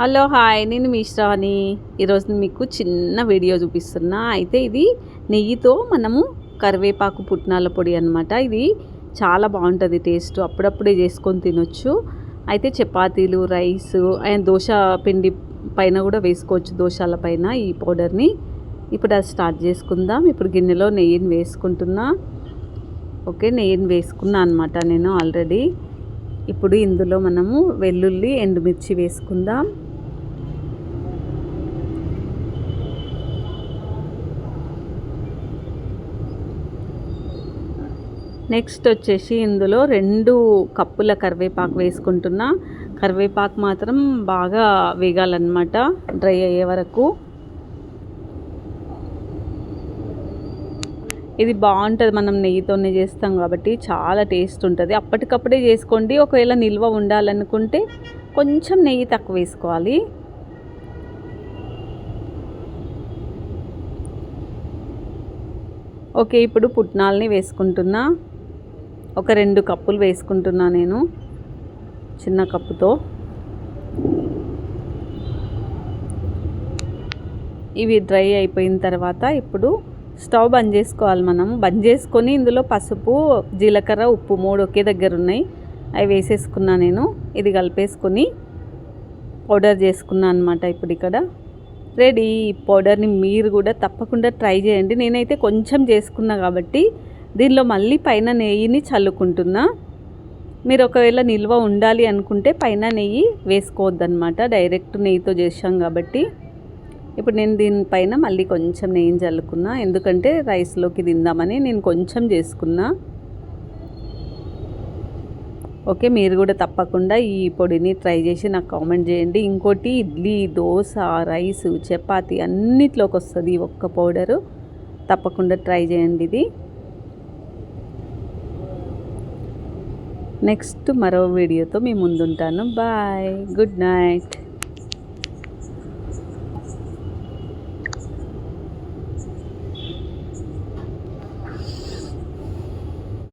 Hello hi నేను మీ శ్రావణి. ఈరోజు మీకు చిన్న వీడియో చూపిస్తున్నా. అయితే ఇది నెయ్యితో మనము కరివేపాకు పుట్నాల పొడి అనమాట ఇది చాలా బాగుంటుంది టేస్ట్. అప్పుడప్పుడే చేసుకొని తినొచ్చు. అయితే చపాతీలు రైస్ అండ్ దోశ పిండి పైన కూడా వేసుకోవచ్చు దోశల పైన ఈ పౌడర్ని. ఇప్పుడు అది స్టార్ట్ చేసుకుందాం. ఇప్పుడు గిన్నెలో నెయ్యిని వేసుకుంటున్నా. ఓకే నెయ్యిని వేసుకున్నా అనమాట నేను ఆల్రెడీ. ఇప్పుడు ఇందులో మనము వెల్లుల్లి ఎండుమిర్చి వేసుకుందాం. నెక్స్ట్ వచ్చేసి ఇందులో రెండు కప్పుల కరివేపాకు వేసుకుంటున్నా. కరివేపాకు మాత్రం బాగా వేగాలన్నమాట డ్రై అయ్యే వరకు. ఇది బాగుంటుంది మనం నెయ్యితోనే చేస్తాం కాబట్టి చాలా టేస్ట్ ఉంటుంది. అప్పటికప్పుడే చేసుకోండి ఒకవేళ నిల్వ ఉండాలనుకుంటే కొంచెం నెయ్యి తక్కువ వేసుకోవాలి. ఓకే ఇప్పుడు పుట్నాలని వేసుకుంటున్నా. ఒక రెండు కప్పులు వేసుకుంటున్నా నేను చిన్న కప్పుతో. ఇవి డ్రై అయిపోయిన తర్వాత ఇప్పుడు స్టవ్ బంద్ చేసుకోవాలి మనం. బంద్ చేసుకొని ఇందులో పసుపు జీలకర్ర ఉప్పు మూడు ఒకే దగ్గర ఉన్నాయి. అవి వేసేసుకున్నా నేను. ఇది కలిపేసుకొని పౌడర్ చేసుకున్నా అనమాట ఇప్పుడు ఇక్కడ. రెడీ. ఈ పౌడర్ని మీరు కూడా తప్పకుండా ట్రై చేయండి. నేనైతే కొంచెం చేసుకున్నా కాబట్టి దీనిలో మళ్ళీ పైన నెయ్యిని చల్లుకుంటున్నా. మీరు ఒకవేళ నిల్వ ఉండాలి అనుకుంటే పైన నెయ్యి వేసుకోవద్దనమాట డైరెక్ట్ నెయ్యితో చేసాం కాబట్టి. ఇప్పుడు నేను దీనిపైన మళ్ళీ కొంచెం నెయ్యి చల్లుకున్నా. ఎందుకంటే రైస్లోకి తిందామని నేను కొంచెం చేసుకున్నా. ఓకే మీరు కూడా తప్పకుండా ఈ పొడిని ట్రై చేసి నాకు కామెంట్ చేయండి. ఇంకోటి ఇడ్లీ దోశ రైస్ చపాతి అన్నిట్లోకి వస్తుంది ఒక్క పౌడరు. తప్పకుండా ట్రై చేయండి ఇది. నెక్స్ట్ మరో వీడియోతో మీ ముందుంటాను. బాయ్. Good night.